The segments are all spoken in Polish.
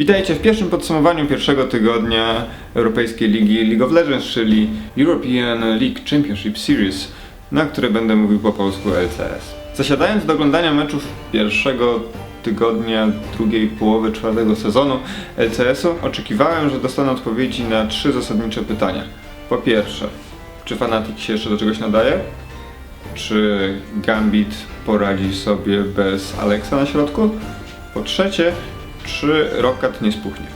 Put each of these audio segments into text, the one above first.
Witajcie w pierwszym podsumowaniu pierwszego tygodnia Europejskiej Ligi League of Legends, czyli European League Championship Series, na które będę mówił po polsku LCS. Zasiadając do oglądania meczów pierwszego tygodnia drugiej połowy czwartego sezonu LCS-u, oczekiwałem, że dostanę odpowiedzi na trzy zasadnicze pytania. Po pierwsze, czy Fnatic się jeszcze do czegoś nadaje? Czy Gambit poradzi sobie bez Alexa na środku? Po trzecie, czy Rocket nie spuchnie?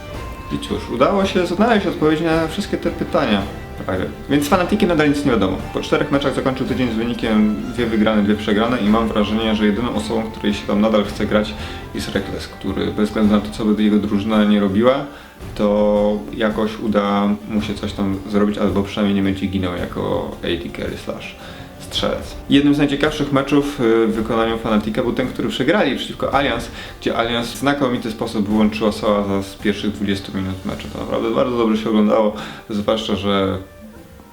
I cóż, udało się znaleźć odpowiedź na wszystkie te pytania. Prawie. Więc z Fanatikiem nadal nic nie wiadomo. Po czterech meczach zakończył tydzień z wynikiem dwie wygrane, dwie przegrane i mam wrażenie, że jedyną osobą, której się tam nadal chce grać jest Reckless, który bez względu na to, co by jego drużyna nie robiła, to jakoś uda mu się coś tam zrobić, albo przynajmniej nie będzie ginął jako AD carry slash strzelec. Jednym z najciekawszych meczów y, w wykonaniu Fanatica był ten, który przegrali przeciwko Allianz, gdzie Allianz w znakomity sposób wyłączyła Soaza z pierwszych 20 minut meczu. To naprawdę bardzo dobrze się oglądało, zwłaszcza, że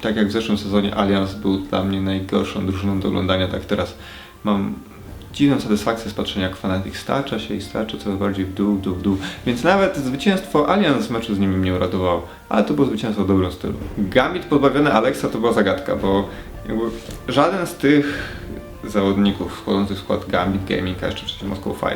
tak jak w zeszłym sezonie Allianz był dla mnie najgorszą drużyną do oglądania, tak teraz mam dziwną satysfakcję z patrzenia jak Fnatic stacza się i stacza coraz bardziej w dół, w dół, w dół. Więc nawet zwycięstwo Allianz w meczu z nimi mnie uradowało, ale to było zwycięstwo w dobrym stylu. Gambit pozbawiony Alexa to była zagadka, bo jakby żaden z tych zawodników wchodzących w skład Gambit Gaming, a jeszcze przecież Moscow 5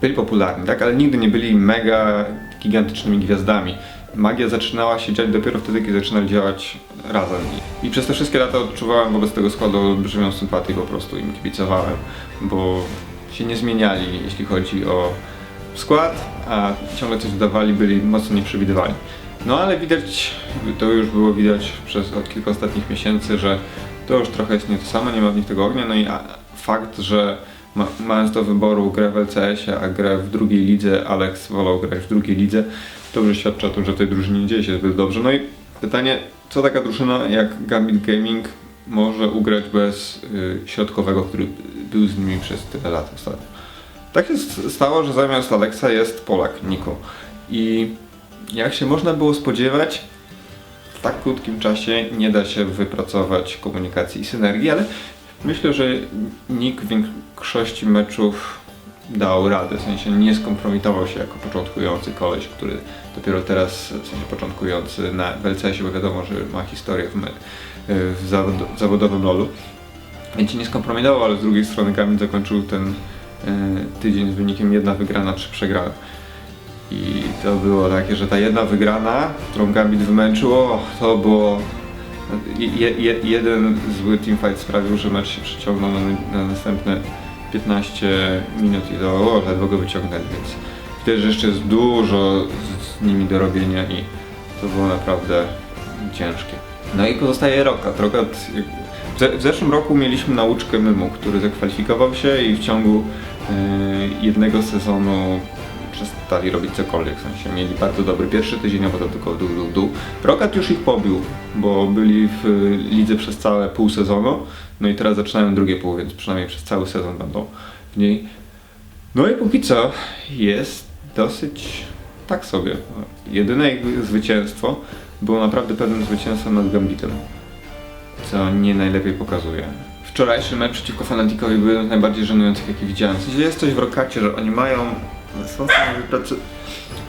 byli popularni, tak? Ale nigdy nie byli mega gigantycznymi gwiazdami. Magia zaczynała się dziać dopiero wtedy, kiedy zaczynali działać razem. I przez te wszystkie lata odczuwałem wobec tego składu olbrzymią sympatię, po prostu im kibicowałem, bo się nie zmieniali, jeśli chodzi o skład, a ciągle coś dodawali, byli mocno nieprzewidywalni. No ale widać, to już było widać przez od kilku ostatnich miesięcy, że to już trochę jest nie to samo, nie ma w nich tego ognia, no i fakt, że ma, mając do wyboru grę w LCS-ie, a grę w drugiej lidze, Alex wolał grać w drugiej lidze, już świadczy o tym, że tej drużynie nie dzieje się zbyt dobrze. No i pytanie, co taka drużyna jak Gambit Gaming może ugrać bez y, środkowego, który był z nimi przez tyle lat ostatnio. Tak się stało, że zamiast Alexa jest Polak, Niko. I jak się można było spodziewać, w tak krótkim czasie nie da się wypracować komunikacji i synergii, ale myślę, że Nick w większości meczów dał radę, w sensie nie skompromitował się jako początkujący koleś, który dopiero teraz, w sensie początkujący na w LCS-ie, bo wiadomo, że ma historię w, w zawod, zawodowym lolu. Więc się nie skompromitował, ale z drugiej strony Gambit zakończył ten e, tydzień z wynikiem jedna wygrana, trzy przegrane. I to było takie, że ta jedna wygrana, którą Gambit wymęczył, to było... Je, je, jeden zły teamfight sprawił, że mecz się przeciągnął na, na następne 15 minut i to o, ledwo go wyciągnęli, więc widać, że jeszcze jest dużo z, z nimi do robienia i to było naprawdę ciężkie. No i pozostaje Rokat. Rokat w, ze, w zeszłym roku mieliśmy nauczkę Mymu, który zakwalifikował się i w ciągu e, jednego sezonu przestali robić cokolwiek, w sensie mieli bardzo dobry pierwszy tydzień, a potem tylko dół, dół, dół. Rokat już ich pobił, bo byli w lidze przez całe pół sezonu, no i teraz zaczynają drugie pół, więc przynajmniej przez cały sezon będą w niej. No i póki co jest dosyć tak sobie. Jedyne ich zwycięstwo było naprawdę pewnym zwycięstwem nad Gambitem, co nie najlepiej pokazuje. Wczorajszy mecz przeciwko Fanaticowi był jeden z najbardziej żenujących, jaki widziałem. Jest coś w Rokacie, że oni mają... Są w stanie wypracować...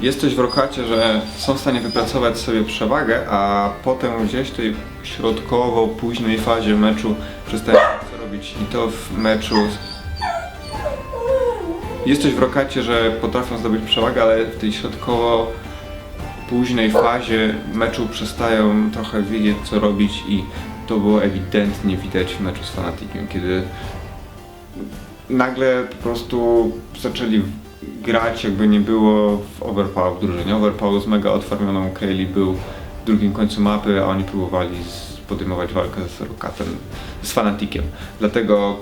Jest coś w Rokacie, że są w stanie wypracować sobie przewagę, a potem gdzieś w tej środkowo, późnej fazie meczu przestają co robić. I to w meczu jest coś w Rokacie, że potrafią zdobyć przewagę, ale w tej środkowo późnej fazie meczu przestają trochę wiedzieć co robić i to było ewidentnie widać w meczu z Fanaticiem, kiedy nagle po prostu zaczęli grać jakby nie było w Overpower drużynie. Overpower z mega odfarmioną Kaylee był w drugim końcu mapy, a oni próbowali podejmować walkę z Rokatem, z Fanatikiem. Dlatego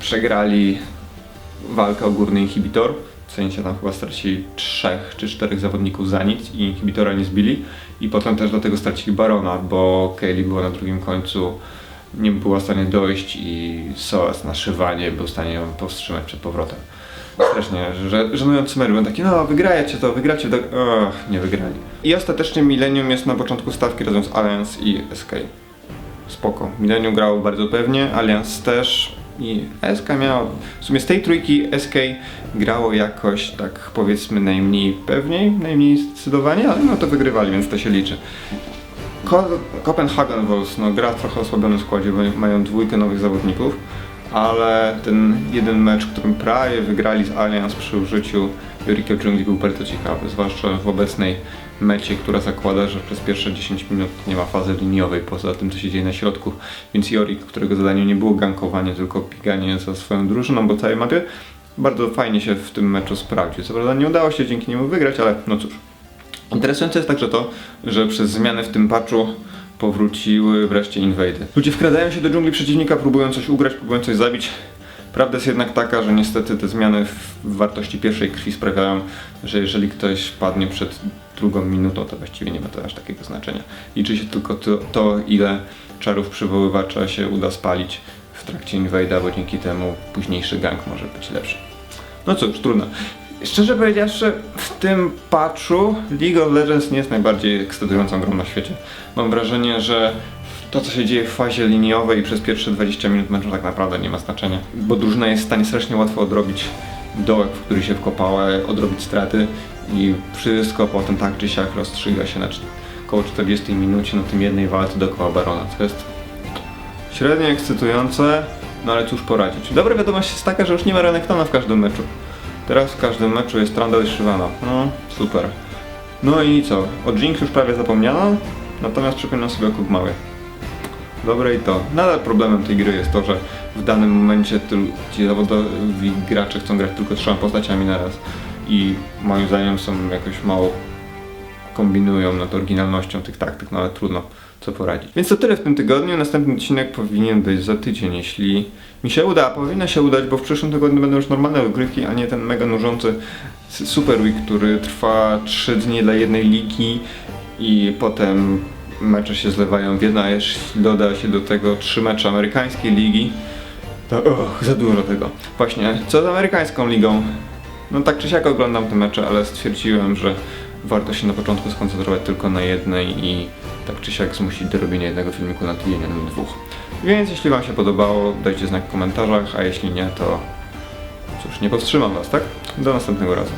przegrali walkę o górny inhibitor. W sensie tam chyba stracili trzech czy czterech zawodników za nic i inhibitora nie zbili. I potem też dlatego stracili Barona, bo Kaylee była na drugim końcu, nie była w stanie dojść i Soas na szywanie był w stanie ją powstrzymać przed powrotem. Strasznie, że żenujący mecz, byłem taki, no wygracie to, wygracie to, Ach, nie wygrali. I ostatecznie Millennium jest na początku stawki razem z Alliance i SK. Spoko. Millennium grało bardzo pewnie, Alliance też i SK miała, w sumie z tej trójki SK grało jakoś tak powiedzmy najmniej pewniej, najmniej zdecydowanie, ale no to wygrywali, więc to się liczy. Copenhagen Wolves no, gra w trochę osłabionym składzie, bo mają dwójkę nowych zawodników, ale ten jeden mecz, którym prawie wygrali z Allianz przy użyciu Jurika Dżungli był bardzo ciekawy, zwłaszcza w obecnej mecie, która zakłada, że przez pierwsze 10 minut nie ma fazy liniowej poza tym, co się dzieje na środku, więc Jorik, którego zadaniem nie było gankowanie, tylko bieganie za swoją drużyną po całej mapie, bardzo fajnie się w tym meczu sprawdził. Co prawda nie udało się dzięki niemu wygrać, ale no cóż. Interesujące jest także to, że przez zmiany w tym patchu powróciły wreszcie inwady. Ludzie wkradają się do dżungli przeciwnika, próbują coś ugrać, próbują coś zabić. Prawda jest jednak taka, że niestety te zmiany w wartości pierwszej krwi sprawiają, że jeżeli ktoś padnie przed drugą minutą, to właściwie nie ma to aż takiego znaczenia. Liczy się tylko to, to ile czarów przywoływacza się uda spalić w trakcie inwada, bo dzięki temu późniejszy gang może być lepszy. No cóż, trudno. Szczerze powiedziawszy, w tym patchu League of Legends nie jest najbardziej ekscytującą grą na świecie. Mam wrażenie, że to, co się dzieje w fazie liniowej przez pierwsze 20 minut meczu tak naprawdę nie ma znaczenia, bo drużyna jest w stanie strasznie łatwo odrobić dołek, w który się wkopała, odrobić straty i wszystko potem tak czy siak rozstrzyga się na około 40 minucie na tym jednej walce dookoła Barona. To jest średnio ekscytujące, no ale cóż poradzić. Dobra wiadomość jest taka, że już nie ma Renektona w każdym meczu. Teraz w każdym meczu jest Trundle i Shyvana. No, super. No i co? O Jinx już prawie zapomniano, natomiast przypominam sobie o Kugmały. Dobre i to. Nadal problemem tej gry jest to, że w danym momencie ci zawodowi gracze chcą grać tylko trzema postaciami naraz i moim zdaniem są jakoś mało kombinują nad oryginalnością tych taktyk, no ale trudno co poradzić. Więc to tyle w tym tygodniu. Następny odcinek powinien być za tydzień, jeśli mi się uda. a Powinno się udać, bo w przyszłym tygodniu będą już normalne rozgrywki, a nie ten mega nużący Super Week, który trwa 3 dni dla jednej ligi i potem mecze się zlewają w jedno, a jeśli doda się do tego trzy mecze amerykańskiej ligi, to och, za dużo tego. Właśnie, co z amerykańską ligą? No tak czy siak oglądam te mecze, ale stwierdziłem, że warto się na początku skoncentrować tylko na jednej i tak czy siak zmusić do robienia jednego filmiku na tydzień, a nie dwóch. Więc jeśli Wam się podobało, dajcie znak w komentarzach, a jeśli nie, to cóż, nie powstrzymam Was, tak? Do następnego razu.